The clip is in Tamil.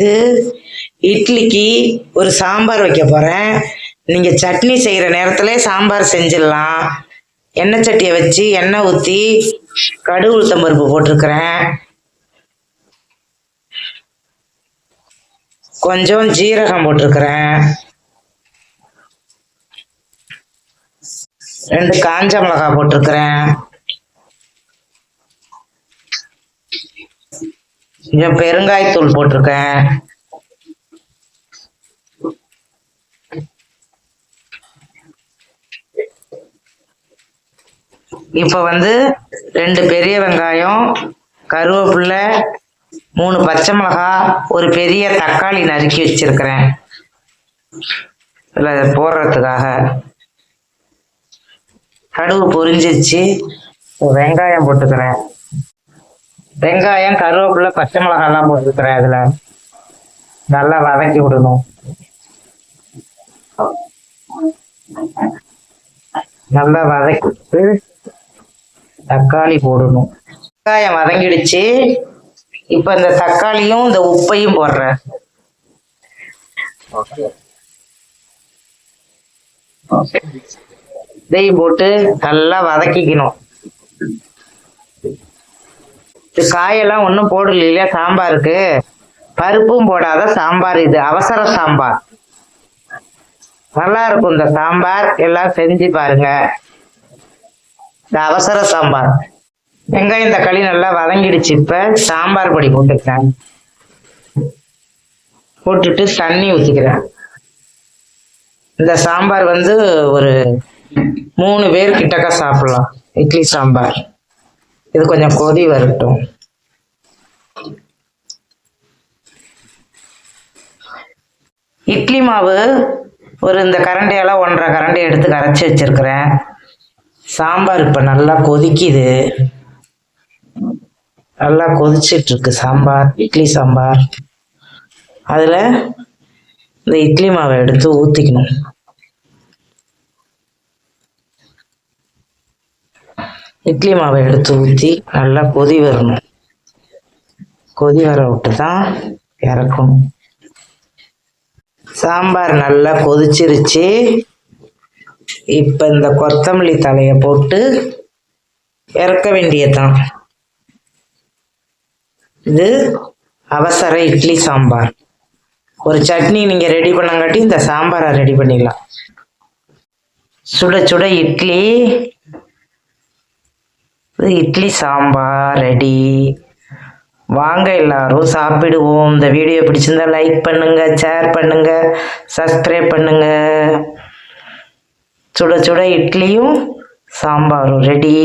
இது இட்லிக்கு ஒரு சாம்பார் வைக்க போகிறேன் நீங்கள் சட்னி செய்கிற நேரத்துல சாம்பார் செஞ்சிடலாம். எண்ணெய் சட்டியை வச்சு எண்ணெய் ஊற்றி கடுகு உளுத்தம் பருப்பு போட்டிருக்கிறேன். கொஞ்சம் ஜீரகம் போட்டிருக்கிறேன். ரெண்டு காஞ்ச மிளகாய் போட்டிருக்கிறேன். கொஞ்சம் பெருங்காயத்தூள் போட்டிருக்கேன். இப்போ வந்து ரெண்டு பெரிய வெங்காயம் கருவேப்பிலை மூணு பச்சை மிளகாய் ஒரு பெரிய தக்காளி நறுக்கி வச்சிருக்கிறேன். இதில் போடுறதுக்காக. கடுகு பொரிஞ்சிச்சு வெங்காயம் போட்டுக்கிறேன். வெங்காயம் கருவேப்பிலை பச்சை மிளகாய்லாம் போட்டுக்கிறேன் அதில். நல்லா வதக்கி விடணும். நல்லா வதக்கிட்டு தக்காளி போடணும். வெங்காயம் வதங்கிடுச்சு. இப்போ இந்த தக்காளியும் இந்த உப்பையும் போடுறேன். இதையும் போட்டு நல்லா வதக்கிக்கணும் இது காயெல்லாம் ஒன்றும் போடலையா சாம்பாருக்கு. பருப்பும் போடாத சாம்பார் இது அவசர சாம்பார். நல்லா இருக்கும் இந்த சாம்பார் எல்லாம் செஞ்சு பாருங்க. இந்த அவசர சாம்பார். வெங்காயம் தக்காளி நல்லா வதங்கிடுச்சு இப்ப சாம்பார் பொடி போட்டுக்கிறேன். போட்டுட்டு தண்ணி ஊற்றிக்கிறேன் இந்த சாம்பார் வந்து ஒரு மூணு பேர் கிட்டக்க சாப்பிடலாம் இட்லி சாம்பார். இது கொஞ்சம் கொதி வரட்டும். இட்லி மாவு ஒரு இந்த கரண்டியெல்லாம் ஒன்றரை கரண்டி எடுத்து கரைச்சி வச்சிருக்கிறேன். சாம்பார் இப்போ நல்லா கொதிக்குது. நல்லா கொதிச்சிட்டு இருக்கு சாம்பார் இட்லி சாம்பார். அதில் இந்த இட்லி மாவை எடுத்து ஊற்றிக்கணும் இட்லி மாவை எடுத்து ஊற்றி நல்லா கொதி வரணும். கொதி வர விட்டு தான் இறக்கணும். சாம்பார் நல்லா கொதிச்சிருச்சு. இப்போ இந்த கொத்தமல்லி தலையை போட்டு இறக்க வேண்டியதுதான். இது அவசர இட்லி சாம்பார். ஒரு சட்னி நீங்கள் ரெடி பண்ணங்காட்டி இந்த சாம்பாரை ரெடி பண்ணிடலாம். சுட சுட இட்லி இட்லி சாம்பார் ரெடி. வாங்க எல்லாரும் சாப்பிடுவோம். இந்த வீடியோ பிடிச்சிருந்தா லைக் பண்ணுங்க ஷேர் பண்ணுங்க சப்ஸ்கிரைப் பண்ணுங்க. சுட சுட இட்லியும் சாம்பாரும் ரெடி